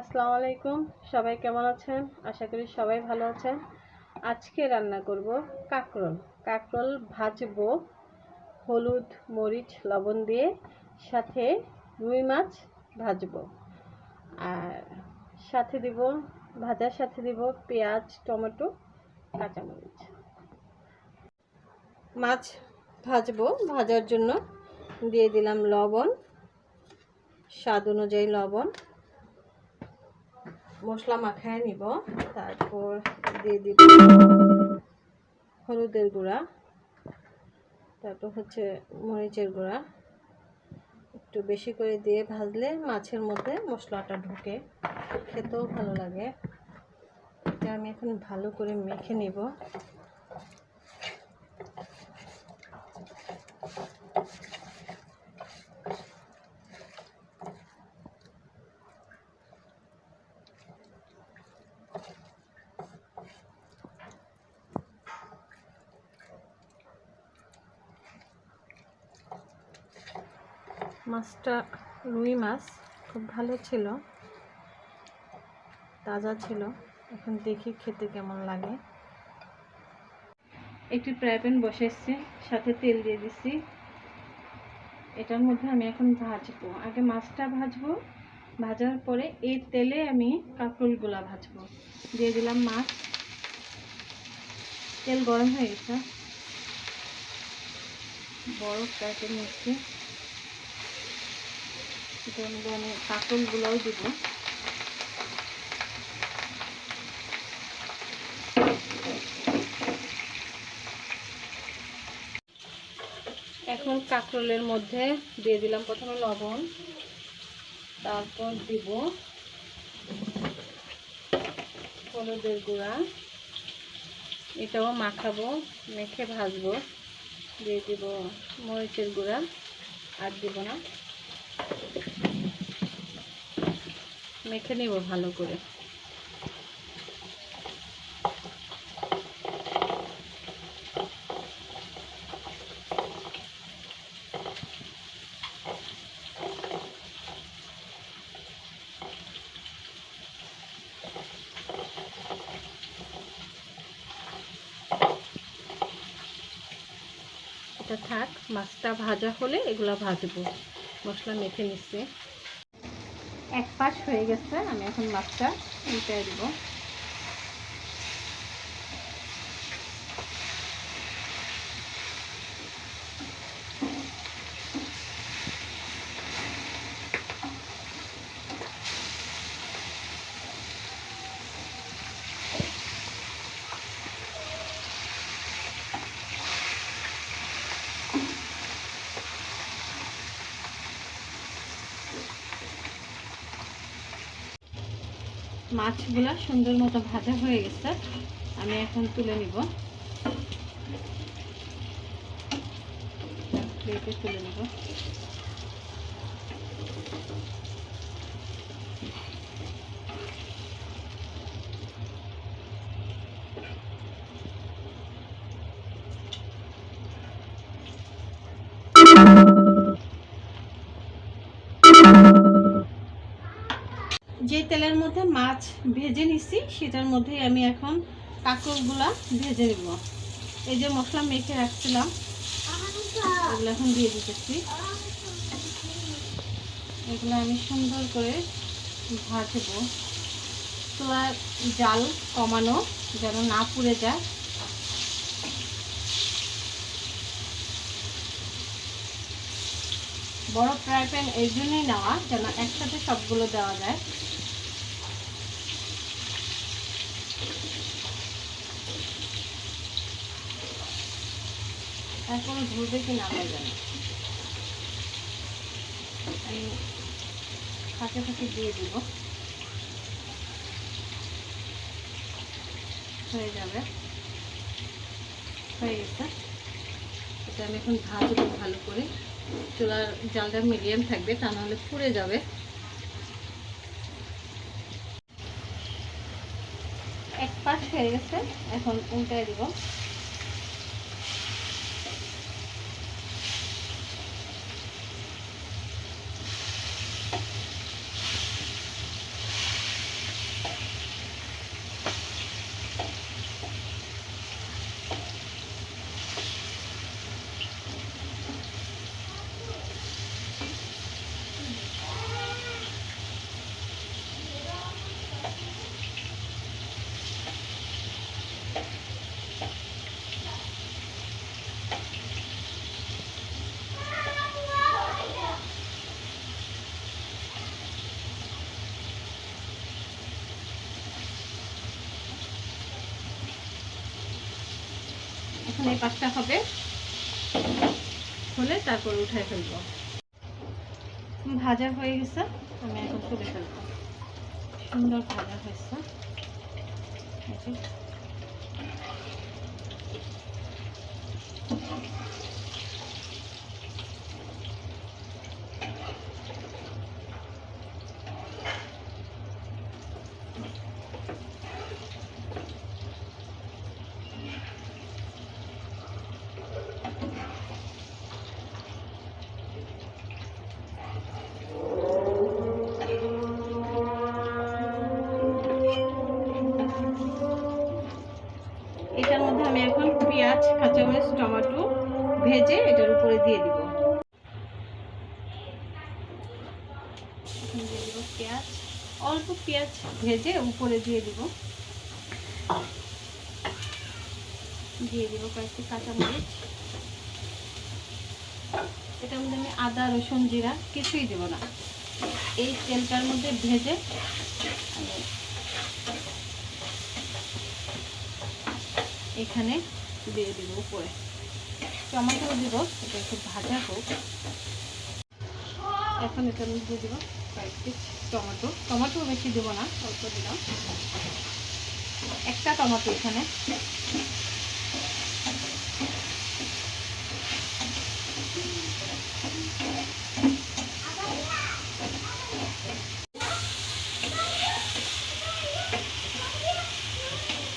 আসসালামু আলাইকুম। সবাই কেমন আছেন? আশা করি সবাই ভালো আছেন। আজকে রান্না করব কাঁকরোল। কাঁকরোল ভাজবো হলুদ, মরিচ, লবণ দিয়ে। সাথে রুই মাছ ভাজবো। আর সাথে দিব, ভাজার সাথে দিব পেঁয়াজ, টমেটো, কাঁচামরিচ। মাছ ভাজবো। ভাজার জন্য দিয়ে দিলাম লবণ, স্বাদ অনুযায়ী লবণ। মশলা মাখায় নিব। তারপর দিয়ে দিব হলুদের গুঁড়া। তারপর হচ্ছে মরিচের গুঁড়া। একটু বেশি করে দিয়ে ভাজলে মাছের মধ্যে মশলাটা ঢুকে। খেতেও ভালো লাগে। এটা আমি এখন ভালো করে মেখে নিব। মাছটা রুই মাছ, খুব ভালো ছিল, তাজা ছিল। এখন দেখি খেতে কেমন লাগে। একটি প্যান বসেছি সাথে তেল দিয়ে দিছি। এটার মধ্যে আমি এখন ভাজবো। আগে মাছটা ভাজবো, ভাজার পরে এই তেলে আমি কাঁকরোলগুলা ভাজবো। দিয়ে দিলাম মাছ। তেল গরম হয়ে গেছে। বড় প্যান নিচ্ছি মধ্যে আমি কাঁকরোলগুলোও দিব। এখন কাঁকরোলের মধ্যে দিয়ে দিলাম প্রথমে লবণ, তারপর দিব হলুদের গুঁড়া। এটাও মাখাবো, মেখে ভাজবো, দিয়ে দিব মরিচের গুঁড়া, আর দিব না। মেখে নেব ভালো করে। থাক মাছটা ভাজা হলে এগুলা ভাজবো। মশলা মেখে নিচ্ছে। এক পাশ হয়ে গেছে আমি এখন মাছটা উল্টে দিব। মাছগুলা সুন্দর মতো ভাজা হয়ে গেছে। আমি এখন তুলে নিব। প্লেটে তুলে নিব। যে তেলের মধ্যে মাছ ভেজে নিছি, সেটার মধ্যেই আমি এখন কাঁকড়গুলা ভেজে নেব। এই যে মশলা মেখে রাখছিলাম, এগুলো এখন দিয়ে দিতেছি। এগুলো আমি সুন্দর করে ভাজবো। চুলার জাল কমানো যেন না পুড়ে যায়। বড় ফ্রাই প্যান এই জন্যই নেওয়া যেন একসাথে সবগুলো দেওয়া যায়। এখন ধরবে কি না, আমরা জানি। আমি ফাঁকে ফাঁকে দিয়ে দিব। হয়ে যাবে। হয়ে গেছে। এটা আমি এখন ভাজবো ভালো করে। চুলার জালটা মিডিয়াম থাকবে, তা নাহলে পুড়ে যাবে। এক পাশ হয়ে গেছে, এখন উল্টায় দিব। এখন এই হবে। হলে তারপর উঠায় ফেলব। ভাজা হয়ে গেছে, আমি এখন তুলে ফেলব। সুন্দর ভাজা হয়েছে। Thank যে। এটার মধ্যে আমি এখন পেঁয়াজ কাঁচামরিচ টমেটো ভেজে এটার উপরে দিয়ে দিব। পেঁয়াজ। অল্প পেঁয়াজ ভেজে উপরে দিয়ে দিব। দিয়ে দিব কয়েকটি কাঁচামরিচ। এটার মধ্যে আমি আদা, রসুন, জিরা কিছুই দেব না। এই তেলটার মধ্যে ভেজে এখানে দিয়ে দিব উপরে। টমেটো দিব, এটা একটু ভাজা হোক। এখন এটার মধ্যে দিব কয়েকটি টমেটো। টমেটো বেশি দেবো না, অল্প দিলাম। একটা টমেটো এখানে।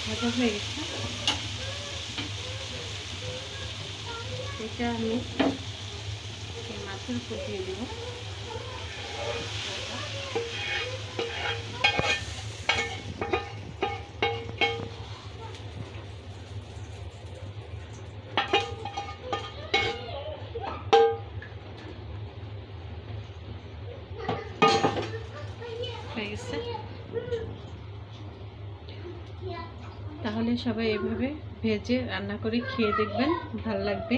ভাজা হয়ে গেছে। এটা আমি মাছের উপর দেবো। হয়ে গেছে? তাহলে সবাই এভাবে ভেজে রান্না করে খেয়ে দেখবেন, ভালো লাগবে।